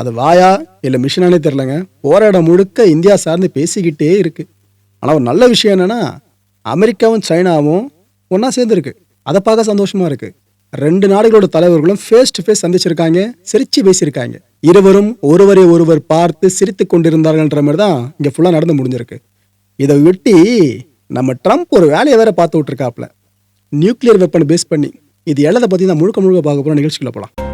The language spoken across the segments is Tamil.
அது வாயா இல்லை மிஷினானே தெரிலங்க போராடம் முழுக்க இந்தியா சார்ந்து பேசிக்கிட்டே இருக்கு. ஆனால் ஒரு நல்ல விஷயம் என்னென்னா அமெரிக்காவும் சைனாவும் ஒன்றா சேர்ந்துருக்கு. அதை பார்க்க சந்தோஷமாக இருக்குது ரெண்டு நாடுகளோட தலைவர்களும் ஃபேஸ் டு ஃபேஸ் சந்திச்சிருக்காங்க சிரித்து பேசியிருக்காங்க. இருவரும் ஒருவரை ஒருவர் பார்த்து சிரித்து கொண்டிருந்தார்கள்ன்ற மாதிரி தான் இங்கே ஃபுல்லாக நடந்து முடிஞ்சிருக்கு. இதை விட்டி நம்ம ட்ரம்ப் ஒரு வேலையை வேற பார்த்து விட்ருக்காப்ல நியூக்ளியர் வெப்பனை பேஸ் பண்ணி இது எல்லாத்தை பற்றி தான் முழுக்க முழுக்க பார்க்க போகிற நிகழ்ச்சிக்குள்ள போகலாம்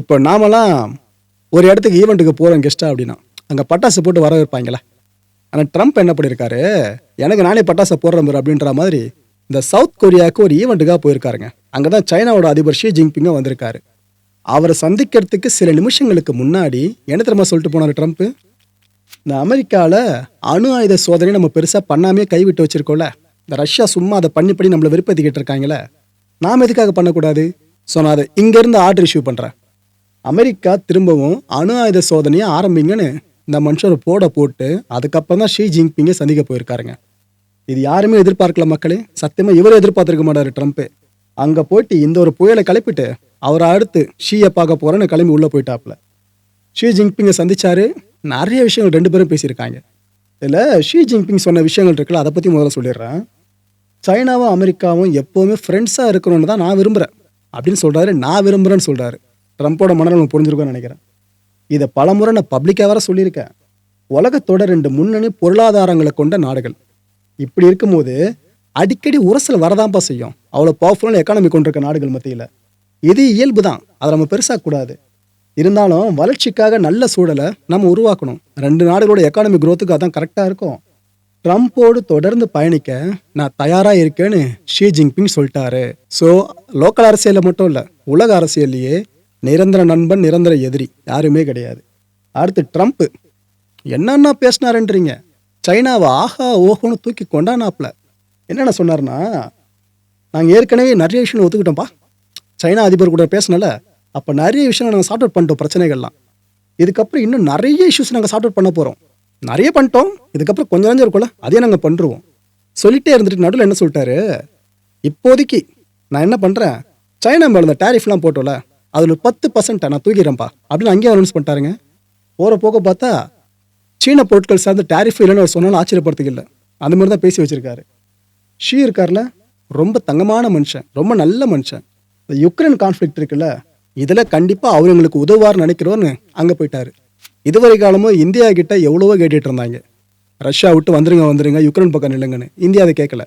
இப்போ நாமெல்லாம் ஒரு இடத்துக்கு ஈவெண்ட்டுக்கு போகிறோம் கெஸ்ட்டாக அப்படின்னா அங்கே பட்டாசு போட்டு வர வைப்பாங்களே. ஆனால் ட்ரம்ப் என்ன பண்ணியிருக்காரு எனக்கு நானே பட்டாசை போடுறேன் அப்படின்ற மாதிரி இந்த சவுத் கொரியாவுக்கு ஒரு ஈவெண்ட்டுக்காக போயிருக்காருங்க. அங்கே தான் சைனாவோட அதிபர் ஷி ஜின்பிங்கும் வந்திருக்காரு. அவரை சந்திக்கிறதுக்கு சில நிமிஷங்களுக்கு முன்னாடி என்ன திரும்ப சொல்லிட்டு போனார் ட்ரம்ப்பு இந்த அமெரிக்காவில் அணு ஆயுத சோதனை நம்ம பெருசாக பண்ணாமே கைவிட்டு வச்சுருக்கோம்ல. இந்த ரஷ்யா சும்மா அதை பண்ணி பண்ணி நம்மளை விருப்பத்திக்கிட்டு இருக்காங்களே. நாம் எதுக்காக பண்ணக்கூடாது? ஸோ நான் அதை இங்கேருந்து ஆர்டர் இஷ்யூ பண்ணுறேன் அமெரிக்கா திரும்பவும் அணு ஆயுத சோதனையை ஆரம்பிங்கன்னு இந்த மனுஷர் போட போட்டு அதுக்கப்புறம் தான் ஷீ ஜின்பிங்கை சந்திக்க போயிருக்காருங்க. இது யாருமே எதிர்பார்க்கல மக்களே. சத்தியமாக இவரும் எதிர்பார்த்துருக்க மாட்டார் ட்ரம்ப்பு. அங்கே போயிட்டு இந்த ஒரு புயலை கிளப்பிட்டு அவரை அடுத்து ஷீயை பார்க்க போகிறேன்னு கிளம்பி உள்ளே போயிட்டாப்ல ஷி ஜின்பிங்கை சந்திச்சாரு. நிறைய விஷயங்கள் ரெண்டு பேரும் பேசியிருக்காங்க. இதில் ஷி ஜின்பிங் சொன்ன விஷயங்கள் இருக்குல்ல அதை பற்றி முதல்ல சொல்லிடுறேன். சைனாவும் அமெரிக்காவும் எப்போவுமே ஃப்ரெண்ட்ஸாக இருக்கணும்னு தான் நான் விரும்புகிறேன் அப்படின்னு சொல்கிறாரு நான் விரும்புகிறேன்னு சொல்கிறாரு ட்ரம்ப்போட மனநலம் புரிஞ்சிருக்கோன்னு நினைக்கிறேன். இதை பலமுறை நான் பப்ளிக்காக வர சொல்லியிருக்கேன். உலகத்தோட ரெண்டு முன்னணி பொருளாதாரங்களை கொண்ட நாடுகள். இப்படி இருக்கும்போது அடிக்கடி உரசல் வரதான்ப்பா செய்யும். அவ்வளோ பவர்ஃபுல்லான எக்கானமி கொண்டிருக்க நாடுகள் மத்தியில். இது இயல்பு தான். அதை நம்ம பெருசாக கூடாது. இருந்தாலும் வளர்ச்சிக்காக நல்ல சூழலை நம்ம உருவாக்கணும். ரெண்டு நாடுகளோட எக்கானமி குரோத்துக்கு அதான் கரெக்டாக இருக்கும். ட்ரம்ப்போடு தொடர்ந்து பயணிக்க நான் தயாராக இருக்கேன்னு ஷி ஜின்பிங் சொல்லிட்டாரு. ஸோ லோக்கல் அரசியலில் மட்டும் இல்லை உலக அரசியல்லையே நிரந்தர நண்பன் நிரந்தர எதிரி. யாருமே கிடையாது. அடுத்து ட்ரம்ப்பு என்னென்ன பேசினாருன்றீங்க? சைனாவை ஆஹா ஓஹோன்னு தூக்கி கொண்டானாப்ல. என்னென்ன சொன்னார்னா நாங்கள் ஏற்கனவே நிறைய விஷயம் ஒத்துக்கிட்டோம்ப்பா. சைனா அதிபர் கூட பேசினால. அப்போ நிறைய விஷயம் நாங்கள் சார்ட் அவுட் பண்ணிட்டோம் பிரச்சனைகள்லாம். இதுக்கப்புறம் இன்னும் நிறைய இஷ்யூஸ் நாங்கள் சார்ட் அவுட் பண்ண போகிறோம் நிறைய பண்ணிட்டோம். இதுக்கப்புறம் கொஞ்சம் நஞ்சம் இருக்கும்ல அதே நாங்கள் பண்ணுருவோம். சொல்லிட்டே இருந்துட்டு நடுவில் என்ன சொல்லிட்டாரு? இப்போதைக்கு நான் என்ன பண்ணுறேன் சைனா மேலே இந்த டேரிஃப்லாம் போட்டோம்ல. அதில் ஒரு பத்து பர்சன்ட்டை நான் தூக்கிறேன்ப்பா அப்படின்னு அங்கேயே அனௌன்ஸ் பண்ணிட்டாருங்க. போகிற போக பார்த்தா சீன பொருட்கள் சார்ந்த டேரிஃப் இல்லைன்னு அவர் சொன்னாலும் ஆச்சரியப்படுறதுக்கு இல்லை. அந்த மாதிரி தான் பேசி வச்சுருக்காரு. ஷீ இருக்கார்ல ரொம்ப தங்கமான மனுஷன் ரொம்ப நல்ல மனுஷன். இந்த யுக்ரைன் கான்ஃப்ளிக்ட் இருக்குல்ல இதில் கண்டிப்பாக அவர் எங்களுக்கு உதவார்னு நினைக்கிறோன்னு அங்கே போயிட்டாரு. இதுவரை காலமும் இந்தியா கிட்ட எவ்வளவோ கேட்டுட்டு இருந்தாங்க. ரஷ்யா விட்டு வந்துருங்க வந்துருங்க யுக்ரைன் பக்கம் நில்லுங்கன்னு. இந்தியா அதை கேட்கல.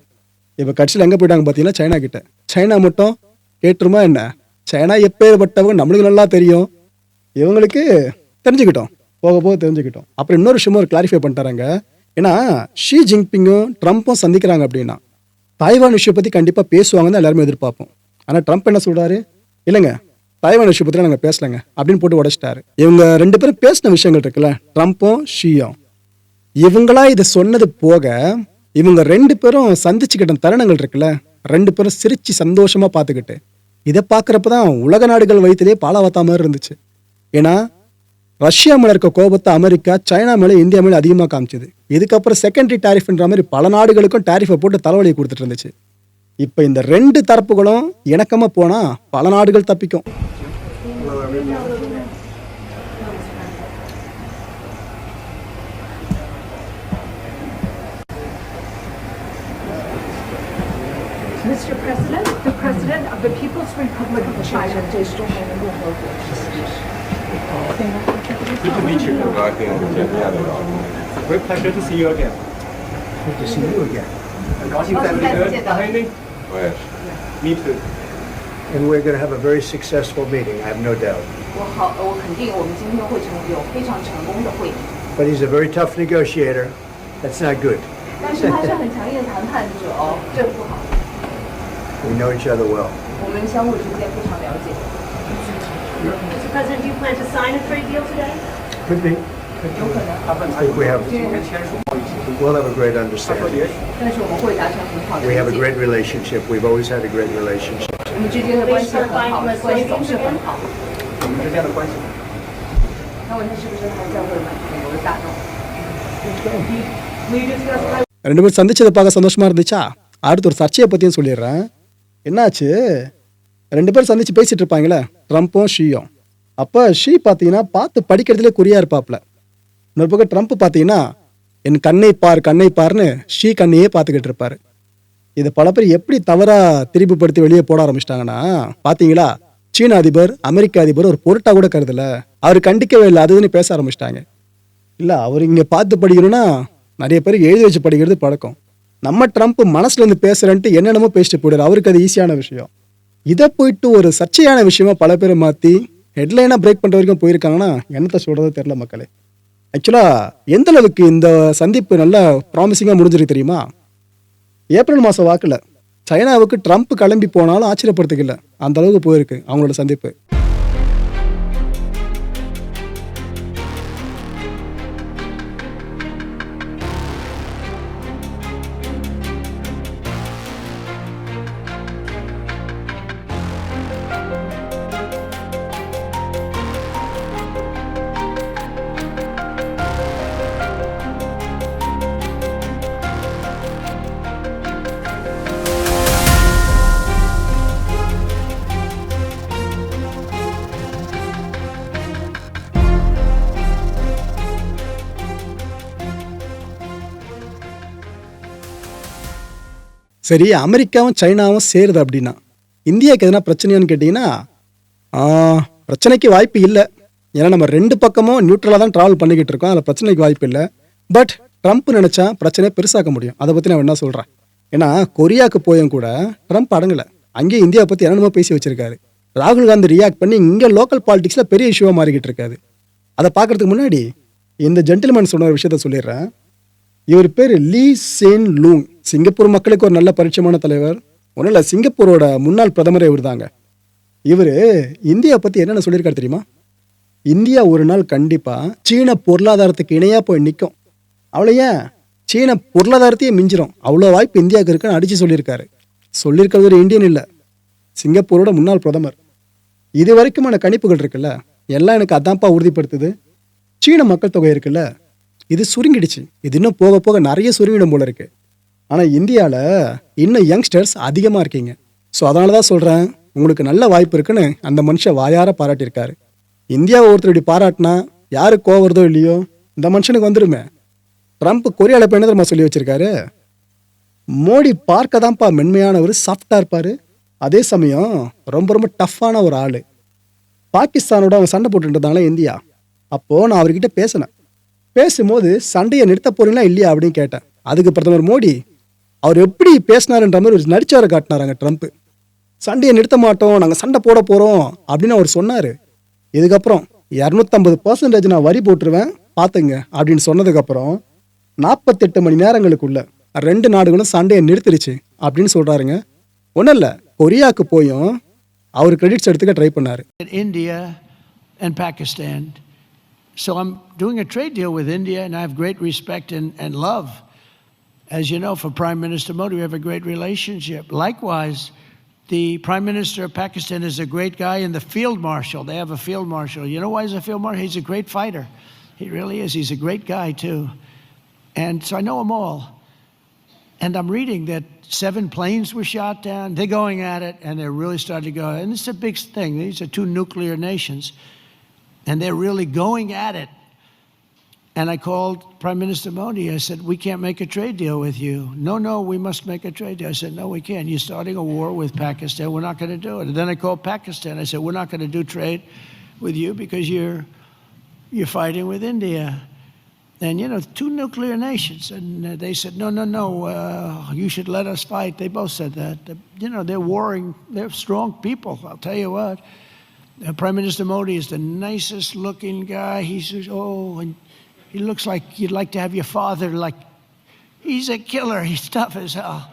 இப்போ கட்சியில் எங்கே போயிட்டாங்க பார்த்தீங்கன்னா சைனா கிட்ட. சைனா மட்டும் கேட்டுருமா என்ன? சைனா எப்பேற்பட்டவங்க நம்மளுக்கு நல்லா தெரியும். இவங்களுக்கு தெரிஞ்சுக்கிட்டோம். போக போக தெரிஞ்சுக்கிட்டோம். அப்புறம் இன்னொரு விஷயமும் ஒரு கிளாரிஃபை பண்ணிட்டாங்க ஏன்னா ஷி ஜின்பிங்கும் ட்ரம்ப்பும் சந்திக்கிறாங்க அப்படின்னா தாய்வான் விஷயம் பற்றி கண்டிப்பாக பேசுவாங்கன்னு தான் எல்லாருமே எதிர்பார்ப்போம். ஆனால் ட்ரம்ப் என்ன சொல்கிறாரு இல்லைங்க தாய்வான் விஷயம் பற்றி நாங்கள் பேசலைங்க அப்படின்னு போட்டு உடச்சிட்டாரு. இவங்க ரெண்டு பேரும் பேசின விஷயங்கள் இருக்குல்ல ட்ரம்ப்பும் ஷியும் இவங்களா இதை சொன்னது போக இவங்க ரெண்டு பேரும் சந்திச்சுக்கிட்ட தருணங்கள் இருக்குல்ல ரெண்டு பேரும் சிரித்து சந்தோஷமாக பார்த்துக்கிட்டு இதை பார்க்குறப்ப தான் உலக நாடுகள் வயிற்றிலே பாலாவத்தா மாதிரி இருந்துச்சு. ஏன்னா ரஷ்யா மேலே இருக்க கோபத்தை அமெரிக்கா சைனா மேலே இந்தியா மேலே அதிகமாக காமிச்சது. இதுக்கப்புறம் செகண்டரி டாரிஃப்ன்ற மாதிரி பல நாடுகளுக்கும் டாரிஃபை போட்டு தலைவலி கொடுத்துட்டு இருந்துச்சு. இப்போ இந்த ரெண்டு தரப்புகளும் இணக்கமாக போனால் பல நாடுகள் தப்பிக்கும். Mr. President, President of the People's Republic of China. Good to meet you. Great pleasure to see you again. Good to see you again. Got your family good behind me? Yes. Me too. And we're going to have a very successful meeting, I have no doubt. 我好，我肯定我们今天会成有非常成功的会议。 But he's a very tough negotiator. That's not good. 但是他是很强硬的谈判者哦，这不好。 We know each other well. 我们相互之间非常了解。 Mr. President, do you plan to sign a trade deal today? Could be. 有可能， 他们 I think we have, 今天签署贸易协议， we'll have a great 他说 understanding. 也许但是我们会达成很好的 We have a 理解。 great relationship. We've always had a great relationship. 我们之间的关系很好，关系总是很好。我们之间的关系。那问他是不是还在为美国的大众？ Will you discuss my ரெண்டு பேரும் சந்திச்சதை பார்க்க சந்தோஷமா இருந்துச்சா அடுத்து ஒரு சர்ச்சையை பற்றியும் சொல்லிடுறேன் என்னாச்சு? ரெண்டு பேரும் சந்திச்சு பேசிட்டு இருப்பாங்களே? ட்ரம்ப்பும் ஷீயும். அப்போ ஷீ பார்த்தீங்கன்னா பார்த்து படிக்கிறதுலே குறியா இருப்பாப்ல. இன்னொரு பக்கம் ட்ரம்ப் பார்த்தீங்கன்னா என் கண்ணை பார் கண்ணை பார்னு ஷீ கண்ணையே பார்த்துக்கிட்டு இருப்பாரு. இதை பல பேர் எப்படி தவறாக திரிபுப்படுத்தி வெளியே போட ஆரம்பிச்சிட்டாங்கன்னா பார்த்தீங்களா சீன அதிபர் அமெரிக்க அதிபர் ஒரு பொருட்டாக கூட கருதல. அவர் கண்டிக்கவே இல்லை அதுன்னு பேச ஆரம்பிச்சிட்டாங்க. இல்லை அவர் இங்கே பார்த்து படிக்கணும்னா நிறைய பேர் எழுதி வச்சு படிக்கிறது பழக்கம். நம்ம ட்ரம்ப் மனசுலேருந்து இருந்து என்னென்னமோ பேசிட்டு போயிடுறாரு. அவருக்கு அது ஈஸியான விஷயம். இதை போயிட்டு ஒரு சர்ச்சையான விஷயமா பல பேர் மாற்றி ஹெட்லைனாக பிரேக் பண்ணுற வரைக்கும் போயிருக்காங்கன்னா என்னத்தை சொல்கிறது தெரில மக்களே. ஆக்சுவலாக எந்த அளவுக்கு இந்த சந்திப்பு நல்லா ப்ராமிசிங்காக முடிஞ்சிருக்கு தெரியுமா? ஏப்ரல் மாதம் வாக்கில் சைனாவுக்கு ட்ரம்ப் கிளம்பி போனாலும் ஆச்சரியப்படுத்திக்கல. அந்த அளவுக்கு போயிருக்கு அவங்களோட சந்திப்பு. சரி அமெரிக்காவும் சைனாவும் சேருது அப்படின்னா இந்தியாவுக்கு எதனா பிரச்சனையான்னு கேட்டிங்கன்னா பிரச்சனைக்கு வாய்ப்பு இல்லை. ஏன்னா நம்ம ரெண்டு பக்கமும் நியூட்ரலாக தான் ட்ராவல் பண்ணிக்கிட்டு இருக்கோம். அதில் பிரச்சனைக்கு வாய்ப்பு இல்லை. பட் ட்ரம்ப் நினச்சா பிரச்சனையை பெருசாக்க முடியும். அதை பற்றி நான் என்ன சொல்கிறேன் ஏன்னா கொரியாவுக்கு போயும் கூட ட்ரம்ப் அடங்கலை. அங்கேயும் இந்தியாவை பற்றி என்னென்னமோ பேசி வச்சிருக்காரு. ராகுல் காந்தி ரியாக்ட் பண்ணி இங்கே லோக்கல் பாலிடிக்ஸில் பெரிய இஷ்யூவாக மாறிக்கிட்டு இருக்காது அதை பார்க்கறதுக்கு முன்னாடி இந்த ஜென்டில்மேன் சொன்ன ஒரு விஷயத்த சொல்லிடுறேன். இவர் பேர் லீ சேன் லூங். சிங்கப்பூர் மக்களுக்கு ஒரு நல்ல பரிச்சயமான தலைவர். ஒன்றும் இல்லை சிங்கப்பூரோட முன்னாள் பிரதமரே இவர் தாங்க இவர் இந்தியா பற்றி என்னென்ன சொல்லியிருக்காரு தெரியுமா? இந்தியா ஒரு நாள் கண்டிப்பாக சீன பொருளாதாரத்துக்கு இணையாக போய் நிற்கும் அவ்வளோ ஏன்? சீன பொருளாதாரத்தையே மிஞ்சிரும். அவ்வளோ வாய்ப்பு இந்தியாவுக்கு இருக்குன்னு அடித்து சொல்லியிருக்காரு. சொல்லியிருக்கிறது ஒரு இந்தியன் இல்லை. சிங்கப்பூரோட முன்னாள் பிரதமர். இது வரைக்குமான கணிப்புகள் இருக்குல்ல? எல்லாம் எனக்கு அதான்ப்பா உறுதிப்படுத்துது. சீன மக்கள் தொகை இருக்குல்ல? இது சுருங்கிடுச்சு. இது இன்னும் போக போக நிறைய சுருங்கிடும் போல இருக்கு. ஆனால் இந்தியாவில் இன்னும் யங்ஸ்டர்ஸ் அதிகமாக இருக்கீங்க. ஸோ அதனால தான் சொல்கிறேன் உங்களுக்கு நல்ல வாய்ப்பு இருக்குன்னு அந்த மனுஷன் வாயார பாராட்டியிருக்காரு. இந்தியாவை ஒருத்தர் இப்படி பாராட்டினா யாரு கோவறதோ இல்லையோ இந்த மனுஷனுக்கு வந்துடுமே ட்ரம்ப் கொரியாவில் இப்போ என்ன தெரியுமா சொல்லி வச்சிருக்காரு? மோடி பார்க்க தான்ப்பா மென்மையானவர் சாஃப்டாக இருப்பார். அதே சமயம் ரொம்ப ரொம்ப டஃப்பான ஒரு ஆள். பாகிஸ்தானோட அவன் சண்டை போட்டுட்டு இருந்தாங்களே இந்தியா. அப்போது நான் அவர்கிட்ட பேசினேன். பேசும்போது சண்டையை நிறுத்த போறீங்களா இல்லையா அப்படின்னு கேட்டேன். அதுக்கு பிரதமர் மோடி அவர் எப்படி பேசினாருன்ற மாதிரி ஒரு நடிச்சாரை காட்டினாராங்க ட்ரம்ப். சண்டையை நிறுத்த மாட்டோம் நாங்கள் சண்டை போட போகிறோம் அப்படின்னு அவர் சொன்னார். இதுக்கப்புறம் இரநூத்தம்பது பர்சன்டேஜ் நான் வரி போட்டுருவேன் பார்த்துங்க அப்படின்னு சொன்னதுக்கப்புறம் நாற்பத்தெட்டு மணி நேரங்களுக்குள்ள ரெண்டு நாடுகளும் சண்டையை நிறுத்திடுச்சு அப்படின்னு சொல்கிறாருங்க ஒன்றும் இல்லை கொரியாவுக்கு போயும் அவர் கிரெடிட்ஸ் எடுத்துக்க ட்ரை பண்ணார். India and Pakistan So I'm doing a trade deal with India, and I have great respect and, and love. As you know, for Prime Minister Modi, we have a great relationship. Likewise, the Prime Minister of Pakistan is a great guy, and the Field Marshal, they have a Field Marshal. You know why he's a Field Marshal? He's a great fighter. He really is. He's a great guy, too. And so I know them all. And I'm reading that seven planes were shot down. They're going at it, and they're really starting to go. And it's a big thing. These are two nuclear nations, and they're really going at it. And I called Prime Minister Modi. I said, We can't make a trade deal with you. No, no, we must make a trade deal. I said, No, we can't. You're starting a war with Pakistan. We're not going to do it. And then I called Pakistan. I said, We're not going to do trade with you because you're, you're fighting with India. And, you know, two nuclear nations. And uh, they said, no, no, no, uh, you should let us fight. They both said that. You know, they're warring, they're strong people, I'll tell you what. Uh, Prime Minister Modi is the nicest looking guy. He says, oh, and he looks like you'd like to have your father, like, he's a killer. He's tough as hell.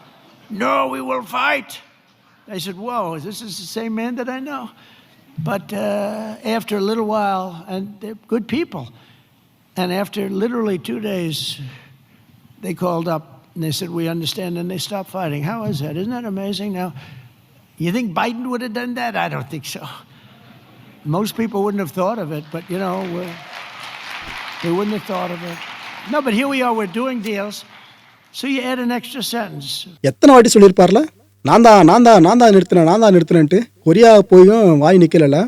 No, we will fight. I said, whoa, this is the same man that I know. But uh, after a little while, and they're good people, and after literally two days, they called up and they said, We understand, and they stopped fighting. How is that? Isn't that amazing? Now, you think Biden would have done that? I don't think so. Most people wouldn't have thought of it, but you know, uh, they wouldn't have thought of it. No, but here we are, we're doing deals. So you add an extra sentence. எத்தனை வாட்டி சொல்லியிருப்பார்ல நான் தான் நான் தான் நான் தான் நிறுத்தினேன் நான் தான் நிறுத்தினேன்ட்டு கொரியா போயும் வாய் நிற்கல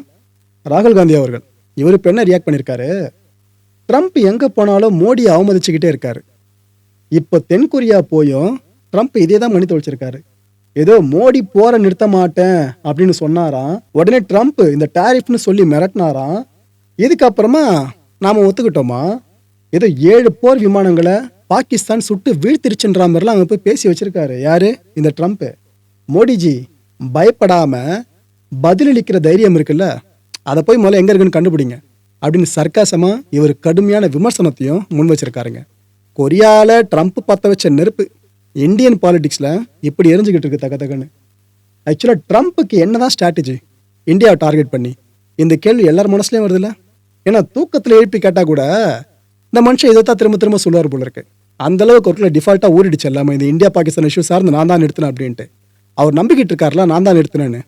ராகுல் காந்தி அவர்கள் இவர் இப்போ என்ன ரியாக்ட் பண்ணியிருக்காரு ட்ரம்ப் எங்கே போனாலும் மோடியை அவமதிச்சுக்கிட்டே இருக்காரு இப்போ தென்கொரியா போயும் ட்ரம்ப் இதே தான் மணி தொழிச்சிருக்காரு ஏதோ மோடி போற நிறுத்த மாட்டேன் அப்படின்னு சொன்னாராம். உடனே ட்ரம்ப் இந்த டாரிஃப்னு சொல்லி மிரட்டினாராம். இதுக்கப்புறமா நாம ஒத்துக்கிட்டோமா? ஏதோ ஏழு போர் விமானங்களை பாகிஸ்தான் சுட்டு வீழ்த்திருச்சுன்ற மாதிரிலாம் அங்கே போய் பேசி வச்சிருக்காரு. யாரு? இந்த ட்ரம்ப். மோடிஜி பயப்படாம பதிலளிக்கிற தைரியம் இருக்குல்ல? அதை போய் முதல்ல எங்க இருக்குன்னு கண்டுபிடிங்க. அப்படின்னு சர்க்காசமா இவர் கடுமையான விமர்சனத்தையும் முன் வச்சிருக்காருங்க. கொரியால ட்ரம்ப் பத்த வச்ச நெருப்பு இந்தியன் பாலிடிக்ஸில் இப்படி எரிஞ்சுக்கிட்டு இருக்கு தக்க தக்கன்னு ஆக்சுவலாக ட்ரம்ப்புக்கு என்னதான் ஸ்ட்ராட்டஜி இந்தியாவை டார்கெட் பண்ணி? இந்த கேள்வி எல்லார் மனசுலயும் வருதுல்ல? ஏன்னா தூக்கத்தில் எழுப்பி கேட்டால் கூட இந்த மனுஷன் இதை தான் திரும்ப திரும்ப சொல்லுவார் போல இருக்கு. அந்த அளவுக்கு ஒருக்குள்ள டிஃபால்ட்டாக ஊறிடுச்சு எல்லாமே. இந்த இந்தியா பாகிஸ்தான் இஷ்யூ சார்ந்து நான் தான் நிறுத்தினேன் அப்படின்ட்டு. அவர் நம்பிக்கிட்டு இருக்காருல நான் தான் நிறுத்தினேன்னு.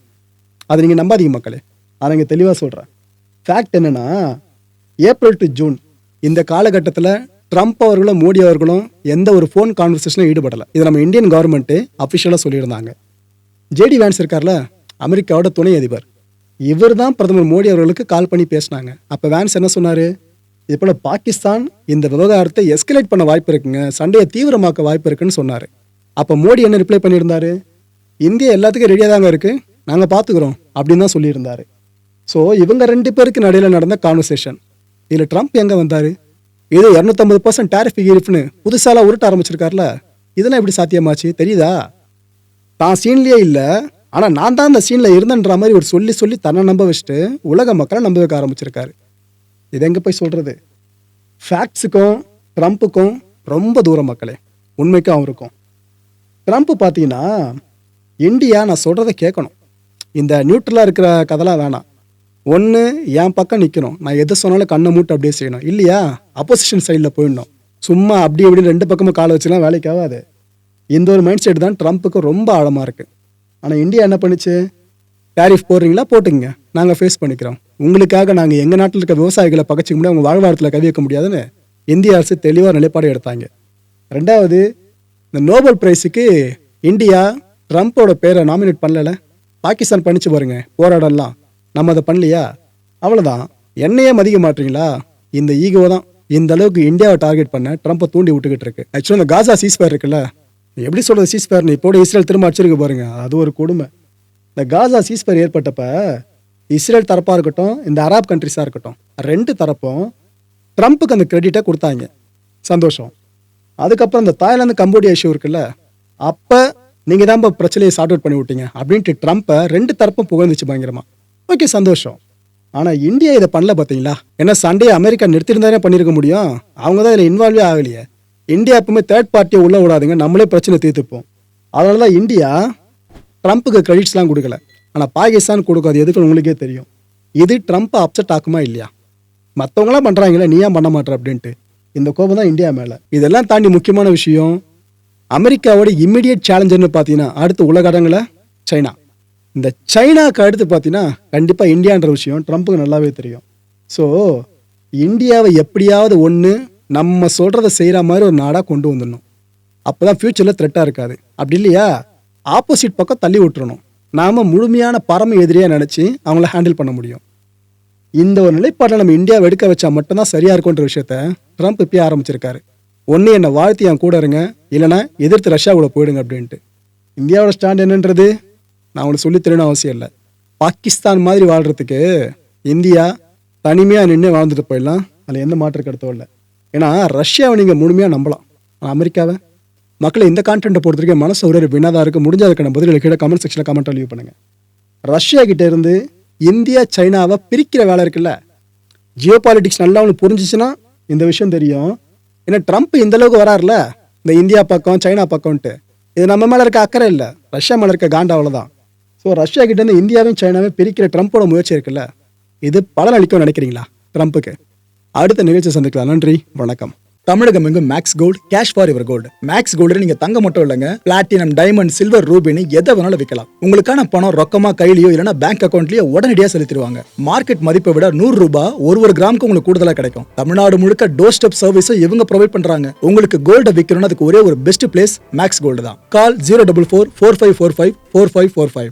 அதை நீங்கள் நம்பாதீங்க மக்களே. அதை இங்கே தெளிவாக சொல்கிறேன் ஃபேக்ட் என்னன்னா ஏப்ரல் டு ஜூன் இந்த காலகட்டத்தில் ட்ரம்ப் அவர்களும் மோடி அவர்களும் எந்த ஒரு ஃபோன் கான்வர்சேஷனும் ஈடுபடலை. இது நம்ம இந்தியன் கவர்மெண்ட்டு அஃபிஷியலாக சொல்லியிருந்தாங்க. ஜேடி வேன்ஸ் இருக்கார்ல அமெரிக்காவோட துணை அதிபர். இவர் தான் பிரதமர் மோடி அவர்களுக்கு கால் பண்ணி பேசினாங்க. அப்போ வேன்ஸ் என்ன சொன்னார்? இது போல் பாகிஸ்தான் இந்த விவகாரத்தை எஸ்கலேட் பண்ண வாய்ப்பு இருக்குங்க சண்டையை தீவிரமாக்க வாய்ப்பு இருக்குன்னு சொன்னார். அப்போ மோடி என்ன ரிப்ளை பண்ணியிருந்தார்? இந்தியா எல்லாத்துக்கும் ரெடியாக தாங்க இருக்குது நாங்கள் பார்த்துக்குறோம் அப்படின்னு தான் சொல்லியிருந்தார். ஸோ இவங்க ரெண்டு பேருக்கு நடையில் நடந்த கான்வர்சேஷன் இதில் ட்ரம்ப் எங்கே வந்தார்? இது இரநூத்தம்பது பர்சன்ட் டேரிஃப் இருப்புன்னு புதுசாலாம் உருட்ட ஆரம்பிச்சிருக்காருல. இதெல்லாம் எப்படி சாத்தியமாச்சு? தெரியுதா? தான் சீன்லயே இல்லை. ஆனால் நான் தான் அந்த சீனில் இருந்தன்ற மாதிரி ஒரு சொல்லி சொல்லி தன்னை நம்ப வச்சுட்டு உலக மக்களை நம்ப வைக்க ஆரம்பிச்சிருக்காரு. இது எங்கே போய் சொல்கிறது ஃபேக்ட்ஸுக்கும் ட்ரம்ப்புக்கும் ரொம்ப தூரம் மக்களே. உண்மைக்கும் அவருக்கும். ட்ரம்ப் பார்த்தீங்கன்னா இந்தியா நான் சொல்கிறத கேட்கணும். இந்த நியூட்ரலாக இருக்கிற கதெல்லாம் வேணாம். ஒன்று என் பக்கம் நிற்கணும் நான் எது சொன்னாலும் கண்ணை மூட்டு அப்படியே செய்யணும். இல்லையா? அப்போசிஷன் சைடில் போயிடணும். சும்மா அப்படி இப்படி ரெண்டு பக்கமும் காலை வச்சுலாம் வேலைக்கு ஆகாது. இந்த ஒரு மைண்ட் செட் தான் ட்ரம்ப்புக்கு ரொம்ப ஆழமாக இருக்குது ஆனால் இந்தியா என்ன பண்ணுச்சு? டேரிஃப் போடுறீங்களா? போட்டுங்க நாங்கள் ஃபேஸ் பண்ணிக்கிறோம். உங்களுக்காக நாங்கள் எங்கள் நாட்டில் இருக்க விவசாயிகளை பகச்சிக்க முடியாது அவங்க வாழ்வாரத்தில் கவிக்க முடியாதுன்னு இந்திய அரசு தெளிவாக நிலைப்பாடு எடுத்தாங்க. ரெண்டாவது இந்த நோபல் பிரைஸுக்கு இந்தியா ட்ரம்ப்போட பேரை நாமினேட் பண்ணல பாகிஸ்தான் பண்ணிச்சு பாருங்க போராடலாம் நம்ம அதை பண்ணலையா? அவ்வளோதான் என்னையே மதிக்க மாட்டீங்களா? இந்த ஈகோ தான் இந்த அளவுக்கு இந்தியாவை டார்கெட் பண்ண ட்ரம்ப்பை தூண்டி விட்டுக்கிட்டு இருக்கு. ஆக்சுவலாக இந்த காசா சீஸ்பயர் இருக்குல்ல? எப்படி சொல்றது சீஸ்பேர்னு இப்போ இஸ்ரேல் திரும்ப அடிச்சிருக்கு பாருங்க. அது ஒரு கொடுமை. இந்த காசா சீஸ்பயர் ஏற்பட்டப்ப இஸ்ரேல் தரப்பாக இருக்கட்டும் இந்த அராப் கண்ட்ரிஸாக இருக்கட்டும் ரெண்டு தரப்பும் ட்ரம்ப்புக்கு அந்த கிரெடிட்டை கொடுத்தாங்க. சந்தோஷம். அதுக்கப்புறம் இந்த தாய்லாந்து கம்போடியா இஷ்யூ இருக்குல்ல? அப்போ நீங்கள் தான் இப்போ பிரச்சனையை சார்ட் அவுட் பண்ணி விட்டீங்க. அப்படின்ட்டு ட்ரம்ப்பை ரெண்டு தரப்பும் புகழ்ந்துச்சு பயங்கரமாக ஓகே சந்தோஷம். ஆனால் இந்தியா இதை பண்ணல பார்த்தீங்களா ஏன்னா சண்டையை அமெரிக்கா நிறுத்திருந்தாலே பண்ணியிருக்க முடியும். அவங்க தான் இதில் இன்வால்வே ஆகலையே. இந்தியா எப்பவுமே தேர்ட் பார்ட்டியை உள்ள விடாதுங்க நம்மளே பிரச்சனை தீர்த்துப்போம். அதனால தான் இந்தியா ட்ரம்ப்புக்கு கிரெடிட்ஸ்லாம் கொடுக்கல. ஆனால் பாகிஸ்தான் கொடுக்காது எதுக்குன்னு உங்களுக்கே தெரியும். இது ட்ரம்ப்பை அப்செட் ஆக்குமா இல்லையா? மற்றவங்களாம் பண்ணுறாங்களே நீ ஏன் பண்ண மாட்டேற அப்படின்ட்டு. இந்த கோபம் தான் இந்தியா மேலே. இதெல்லாம் தாண்டி முக்கியமான விஷயம் அமெரிக்காவோட இம்மிடியட் சேலஞ்சர்னு பார்த்தீங்கன்னா அடுத்து உலகடங்கில் சைனா. இந்த சைனாவுக்கு அடுத்து பார்த்தீங்கன்னா கண்டிப்பாக இந்தியான்ற விஷயம் ட்ரம்ப்புக்கு நல்லாவே தெரியும். ஸோ இந்தியாவை எப்படியாவது ஒன்று நம்ம சொல்கிறத செய்கிற மாதிரி ஒரு நாடாக கொண்டு வந்துடணும். அப்போ தான் ஃப்யூச்சரில் த்ரெட்டாக இருக்காது. அப்படி இல்லையா? ஆப்போசிட் பக்கம் தள்ளி விட்டுறணும். நாம் முழுமையான பரம எதிரியாக நினச்சி அவங்கள ஹேண்டில் பண்ண முடியும். இந்த ஒரு நிலைப்பாட்டில் நம்ம இந்தியாவை எடுக்க வச்சா மட்டும்தான் சரியாக இருக்கும்ன்ற விஷயத்த ட்ரம்ப் இப்பயே ஆரம்பிச்சிருக்காரு. ஒன்று என்னை வாழ்த்து என் கூட இருங்க. இல்லைனா எதிர்த்து ரஷ்யா கூட போயிடுங்க அப்படின்ட்டு. இந்தியாவோட ஸ்டாண்ட் என்னன்றது? நான் உங்களுக்கு சொல்லி தரணும்னு அவசியம் இல்லை. பாகிஸ்தான் மாதிரி வாழ்கிறதுக்கு இந்தியா தனிமையாக நின்று வாழ்ந்துட்டு போயிடலாம். அதில் எந்த மாற்று கருத்தும் இல்லை. ஏன்னா ரஷ்யாவை நீங்கள் முழுமையாக நம்பலாம். ஆனால் அமெரிக்காவை? மக்களை இந்த கான்டென்ட்டை பொறுத்த வரைக்கும் மனசு ஒரு வினாதாக இருக்குது முடிஞ்ச அதுக்கான பதில்களை கீழே கமெண்ட் செக்ஷனில் கமெண்ட் லீவ் பண்ணுங்கள் ரஷ்யா கிட்ட இருந்து இந்தியா சைனாவை பிரிக்கிற வேலை இருக்குல்ல? ஜியோ பாலிட்டிக்ஸ் நல்லா அவனுக்கு புரிஞ்சிச்சுன்னா இந்த விஷயம் தெரியும். ஏன்னா ட்ரம்ப் இந்த அளவுக்கு வராருல இந்த இந்தியா பக்கம் சைனா பக்கம்ன்ட்டு. இது நம்ம மேலே இருக்க அக்கறை இல்லை. ரஷ்யா மேலே இருக்க காண்டா அவ்வளோதான் ஸோ ரஷ்யா கிட்ட இருந்து இந்தியாவையும் சைனாவையும் பிரிக்கிற ட்ரம்ப்போட முயற்சி இருக்குல்ல? இது பலனளிக்கும் நினைக்கிறீங்களா ட்ரம்ப்புக்கு அடுத்த நிகழ்ச்சி சந்திக்கலாம். நன்றி வணக்கம். தமிழகம் எங்கும் மேக்ஸ் கோல்டு கேஷ் ஃபார் இவர் கோல்டு மேக்ஸ் கோல்டு நீங்க தங்க மட்டும் இல்லைங்க. பிளாட்டினம் டைமண்ட் சில்வர் ரூபினி எதை வேணாலும் விற்கலாம். உங்களுக்கான பணம் ரொக்கமா கையிலயோ இல்லைன்னா பேங்க் அக்கௌண்ட்லயோ உடனடியாக செலுத்திடுவாங்க. மார்க்கெட் மதிப்பை விட நூறு ரூபாய் ஒரு ஒரு கிராமுக்கு உங்களுக்கு கூடுதலா கிடைக்கும். தமிழ்நாடு முழுக்க டோர் ஸ்டெப் சர்வீஸை இவங்க ப்ரொவைட் பண்றாங்க. உங்களுக்கு கோல்டை விற்கணும்னு அதுக்கு ஒரே ஒரு பெஸ்ட் பிளேஸ் மேக்ஸ் கோல்டு தான். Call zero double four four five four five four five four five